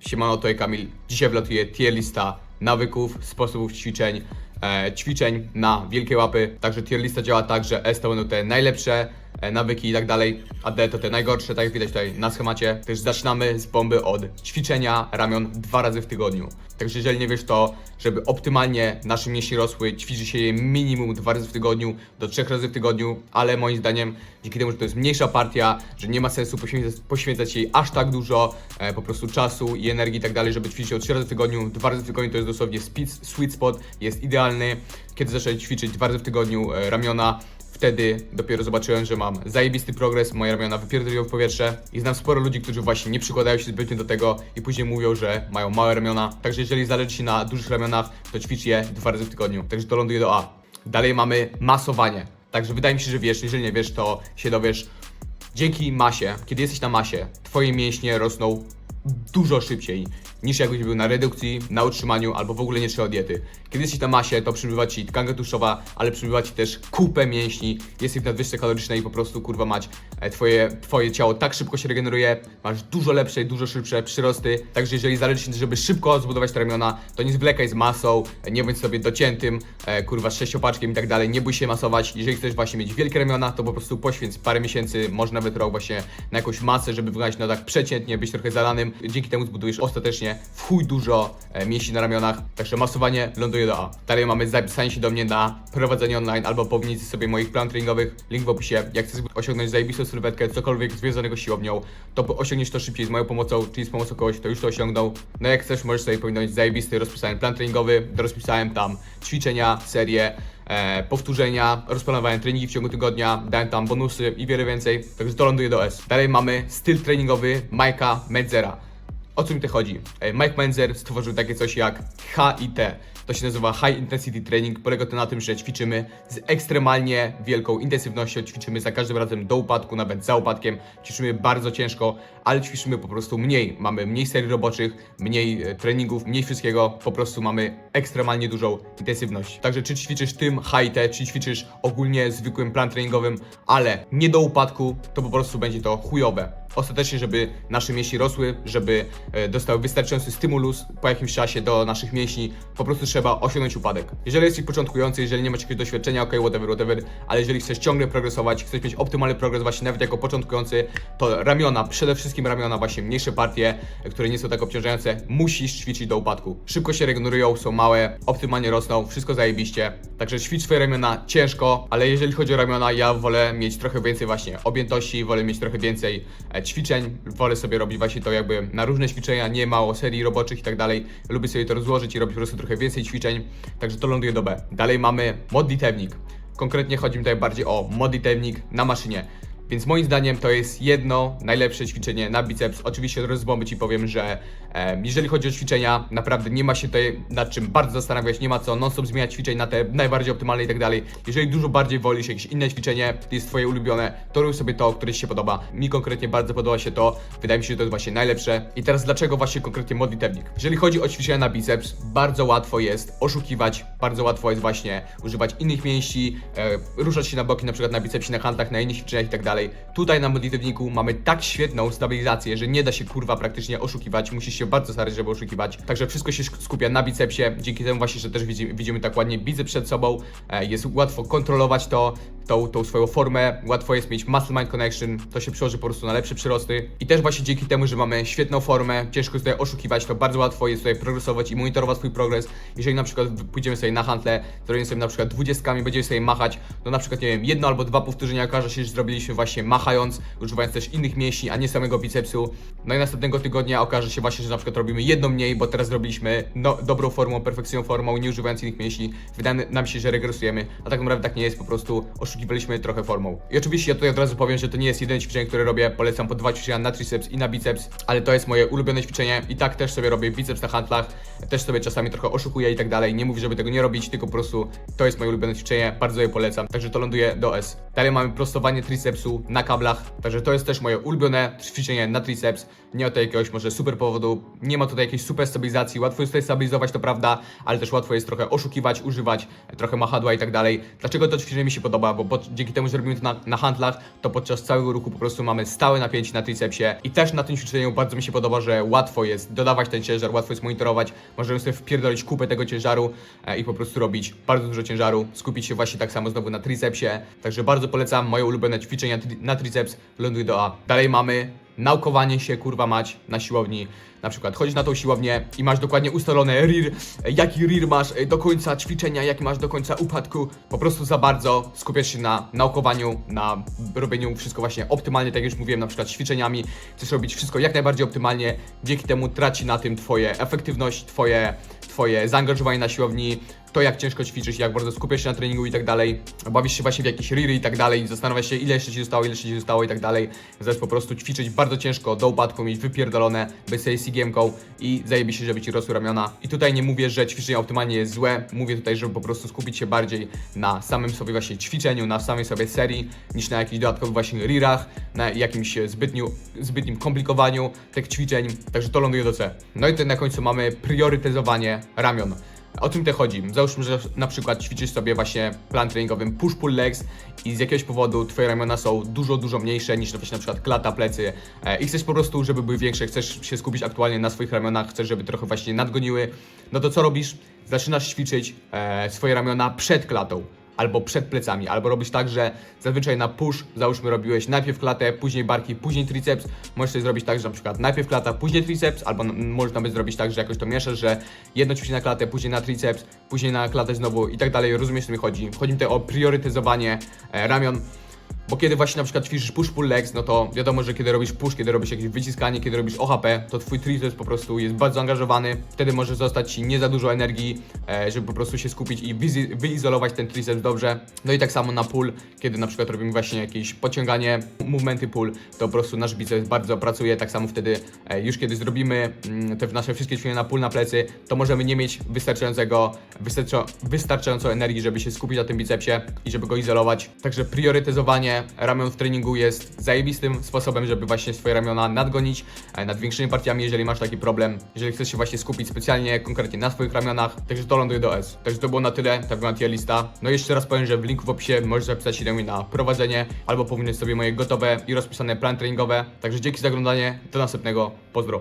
Siemano, to jest Kamil. Dzisiaj wlatuje tier lista nawyków, sposobów ćwiczeń, e, ćwiczeń na wielkie łapy. Także tier lista działa tak, że S to będą te najlepsze nawyki i tak dalej, a to te najgorsze, tak jak widać tutaj na schemacie. Też zaczynamy z bomby od ćwiczenia ramion dwa razy w tygodniu. Także jeżeli nie wiesz to, żeby optymalnie nasze mięśnie rosły, ćwiczy się je minimum dwa razy w tygodniu do trzech razy w tygodniu, ale moim zdaniem dzięki temu, że to jest mniejsza partia, że nie ma sensu poświęcać, poświęcać jej aż tak dużo e, po prostu czasu i energii i tak dalej, żeby ćwiczyć ją trzy razy w tygodniu, dwa razy w tygodniu to jest dosłownie speed, sweet spot, jest idealny. Kiedy zacząłem ćwiczyć dwa razy w tygodniu e, ramiona, Wtedy dopiero zobaczyłem, że mam zajebisty progres, moje ramiona wypierdoliły w powietrze i znam sporo ludzi, którzy właśnie nie przykładają się zbytnio do tego i później mówią, że mają małe ramiona. Także jeżeli zależy Ci na dużych ramionach, to ćwicz je dwa razy w tygodniu. Także to ląduje do A. Dalej mamy masowanie. Także wydaje mi się, że wiesz, jeżeli nie wiesz, to się dowiesz. Dzięki masie, kiedy jesteś na masie, Twoje mięśnie rosną dużo szybciej niż jakbyś był na redukcji, na utrzymaniu albo w ogóle nie trzeba diety. Kiedy jesteś na masie, to przybywa ci tkanka tłuszczowa, ale przybywa ci też kupę mięśni, jesteś w nadwyżce kalorycznej i po prostu kurwa mać e, twoje, twoje ciało tak szybko się regeneruje, masz dużo lepsze i dużo szybsze przyrosty, także jeżeli zależy ci, żeby szybko zbudować te ramiona, to nie zwlekaj z masą, e, nie bądź sobie dociętym, e, kurwa z sześciopaczkiem i tak dalej, nie bój się masować, jeżeli chcesz właśnie mieć wielkie ramiona, to po prostu poświęć parę miesięcy, może nawet rok właśnie na jakąś masę, żeby wyglądać na tak przeciętnie, być trochę zalanym, dzięki temu zbudujesz ostatecznie w chuj dużo e, mięśni na ramionach, także masowanie ląduje do A. Dalej mamy zapisanie się do mnie na prowadzenie online albo powinniście sobie moich plan treningowych, link w opisie. Jak chcesz osiągnąć zajebistą sylwetkę, cokolwiek związanego z siłownią, to osiągniesz to szybciej z moją pomocą, czyli z pomocą kogoś, kto już to osiągnął. No jak chcesz, możesz sobie powinąć zajebisty, rozpisany plan treningowy, rozpisałem tam ćwiczenia, serie, e, powtórzenia, rozplanowałem treningi w ciągu tygodnia, dałem tam bonusy i wiele więcej, także to ląduje do S. Dalej mamy styl treningowy Majka Medzera. O co mi to chodzi? Mike Menzer stworzył takie coś jak HIT. To się nazywa High Intensity Training. Polega to na tym, że ćwiczymy z ekstremalnie wielką intensywnością, ćwiczymy za każdym razem do upadku, nawet za upadkiem. Ćwiczymy bardzo ciężko, ale ćwiczymy po prostu mniej. Mamy mniej serii roboczych, mniej e, treningów, mniej wszystkiego. Po prostu mamy ekstremalnie dużą intensywność. Także czy ćwiczysz tym HIT, czy ćwiczysz ogólnie zwykłym plan treningowym, ale nie do upadku, to po prostu będzie to chujowe ostatecznie, żeby nasze mięśnie rosły, żeby e, dostały wystarczający stymulus po jakimś czasie do naszych mięśni, po prostu trzeba osiągnąć upadek. Jeżeli jesteś początkujący, jeżeli nie masz jakiegoś doświadczenia, ok, whatever, whatever, ale jeżeli chcesz ciągle progresować, chcesz mieć optymalny progres właśnie nawet jako początkujący, to ramiona, przede wszystkim ramiona, właśnie mniejsze partie, które nie są tak obciążające, musisz ćwiczyć do upadku. Szybko się regenerują, są małe, optymalnie rosną, wszystko zajebiście. Także ćwicz swoje ramiona ciężko, ale jeżeli chodzi o ramiona, ja wolę mieć trochę więcej właśnie objętości, wolę mieć trochę więcej e, ćwiczeń, wolę sobie robić właśnie to jakby na różne ćwiczenia, nie mało serii roboczych i tak dalej. Lubię sobie to rozłożyć i robić po prostu trochę więcej ćwiczeń, także to ląduje do B. Dalej mamy modlitewnik. Konkretnie chodzi mi tutaj bardziej o modlitewnik na maszynie. Więc moim zdaniem to jest jedno najlepsze ćwiczenie na biceps. Oczywiście z Ci powiem, że e, jeżeli chodzi o ćwiczenia, naprawdę nie ma się tutaj nad czym bardzo zastanawiać, nie ma co non-stop zmieniać ćwiczeń na te najbardziej optymalne i tak dalej. Jeżeli dużo bardziej wolisz jakieś inne ćwiczenie, to jest Twoje ulubione, to rób sobie to, które Ci się podoba. Mi konkretnie bardzo podoba się to, wydaje mi się, że to jest właśnie najlepsze. I teraz dlaczego właśnie konkretnie modlitewnik? Jeżeli chodzi o ćwiczenia na biceps, bardzo łatwo jest oszukiwać, bardzo łatwo jest właśnie używać innych mięśni, e, ruszać się na boki, na przykład na bicepsie, na handlach, na innych ćwiczeniach i tak dalej. Tutaj na modlitewniku mamy tak świetną stabilizację, że nie da się kurwa praktycznie oszukiwać, musisz się bardzo starać, żeby oszukiwać. Także wszystko się skupia na bicepsie, dzięki temu właśnie, że też widzimy, widzimy tak ładnie biceps przed sobą, e, jest łatwo kontrolować to, tą, tą swoją formę, łatwo jest mieć muscle mind connection, to się przełoży po prostu na lepsze przyrosty i też właśnie dzięki temu, że mamy świetną formę, ciężko jest tutaj oszukiwać, to bardzo łatwo jest tutaj progresować i monitorować swój progres. Jeżeli na przykład pójdziemy sobie na handle, zrobimy sobie na przykład dwudziestkami, będziemy sobie machać, to na przykład nie wiem, jedno albo dwa powtórzenia okaże się, że zrobiliśmy właśnie machając, używając też innych mięśni, a nie samego bicepsu. No i następnego tygodnia okaże się właśnie, że na przykład robimy jedno mniej, bo teraz zrobiliśmy no, dobrą formą, perfekcyjną formą, nie używając innych mięśni. Wydaje nam się, że regresujemy, a tak naprawdę tak nie jest, po prostu oszukiwaliśmy trochę formą. I oczywiście ja tutaj od razu powiem, że to nie jest jedyne ćwiczenie, które robię, polecam po dwa ćwiczenia na triceps i na biceps, ale to jest moje ulubione ćwiczenie i tak też sobie robię biceps na handlach, też sobie czasami trochę oszukuję i tak dalej. Nie mówię, żeby tego nie robić, tylko po prostu to jest moje ulubione ćwiczenie, bardzo je polecam, także to ląduje do S. Dalej mamy prostowanie tricepsu na kablach, także to jest też moje ulubione ćwiczenie na triceps. Nie ma tutaj jakiegoś może super powodu, nie ma tutaj jakiejś super stabilizacji, łatwo jest tutaj stabilizować, to prawda, ale też łatwo jest trochę oszukiwać, używać trochę machadła i tak dalej. Dlaczego to ćwiczenie mi się podoba? Bo pod, dzięki temu, że robimy to na, na handlach, to podczas całego ruchu po prostu mamy stałe napięcie na tricepsie i też na tym ćwiczeniu bardzo mi się podoba, że łatwo jest dodawać ten ciężar, łatwo jest monitorować, możemy sobie wpierdolić kupę tego ciężaru e, i po prostu robić bardzo dużo ciężaru, skupić się właśnie tak samo znowu na tricepsie, także bardzo polecam moje ulubione ćwiczenia na triceps, ląduj do A. Dalej mamy naukowanie się, kurwa mać, na siłowni. Na przykład chodzisz na tą siłownię i masz dokładnie ustalone e, jaki RIR masz e, do końca ćwiczenia, jaki masz do końca upadku. Po prostu za bardzo skupiasz się na naukowaniu, na robieniu wszystko właśnie optymalnie, tak jak już mówiłem, na przykład ćwiczeniami. Chcesz robić wszystko jak najbardziej optymalnie, dzięki temu traci na tym twoje efektywność, twoje, twoje zaangażowanie na siłowni, to jak ciężko ćwiczysz, jak bardzo skupiasz się na treningu i tak dalej. Bawisz się właśnie w jakieś riry i tak dalej, zastanawiasz się ile jeszcze ci zostało, ile jeszcze ci zostało i tak dalej. Zamiast po prostu ćwiczyć bardzo ciężko, do upadku, mieć wypierdolone, bez tej CGM-ką i zajebie się, żeby ci rosły ramiona. I tutaj nie mówię, że ćwiczenie optymalnie jest złe, mówię tutaj, żeby po prostu skupić się bardziej na samym sobie właśnie ćwiczeniu, na samej sobie serii, niż na jakichś dodatkowych właśnie rirach, na jakimś zbytniu, zbytnim komplikowaniu tych ćwiczeń, także to ląduje do C. No i tutaj na końcu mamy priorytetyzowanie ramion. O czym to chodzi? Załóżmy, że na przykład ćwiczysz sobie właśnie plan treningowym push-pull legs i z jakiegoś powodu twoje ramiona są dużo, dużo mniejsze niż właśnie na przykład klata, plecy e, i chcesz po prostu, żeby były większe, chcesz się skupić aktualnie na swoich ramionach, chcesz, żeby trochę właśnie nadgoniły, no to co robisz? Zaczynasz ćwiczyć e, swoje ramiona przed klatą albo przed plecami, albo robisz tak, że zazwyczaj na push, załóżmy robiłeś najpierw klatę, później barki, później triceps, możesz sobie zrobić tak, że na przykład najpierw klata, później triceps, albo możesz nawet zrobić tak, że jakoś to mieszasz, że jedno ćwiczenie na klatę, później na triceps, później na klatę znowu i tak dalej, rozumiesz co mi chodzi. Chodzi mi tutaj o priorytetyzowanie e, ramion, bo kiedy właśnie na przykład ćwiczysz push-pull legs, no to wiadomo, że kiedy robisz push, kiedy robisz jakieś wyciskanie, kiedy robisz OHP, to twój triceps po prostu jest bardzo angażowany. Wtedy może zostać ci nie za dużo energii, e, żeby po prostu się skupić i wyizolować ten triceps dobrze. No i tak samo na pull, kiedy na przykład robimy właśnie jakieś podciąganie, movementy pull, to po prostu nasz biceps bardzo pracuje. Tak samo wtedy e, już kiedy zrobimy mm, te nasze wszystkie ćwiczenia na pull na plecy, to możemy nie mieć wystarczającego, wystarcza, wystarczająco energii, żeby się skupić na tym bicepsie i żeby go izolować. Także ramion w treningu jest zajebistym sposobem, żeby właśnie swoje ramiona nadgonić e, nad większymi partiami, jeżeli masz taki problem, jeżeli chcesz się właśnie skupić specjalnie, konkretnie na swoich ramionach, także to ląduje do S. Także to było na tyle, tak była tier lista. No i jeszcze raz powiem, że w linku w opisie możesz zapisać się do mnie na prowadzenie, albo powinieneś sobie moje gotowe i rozpisane plany treningowe. Także dzięki za oglądanie, do następnego, pozdro.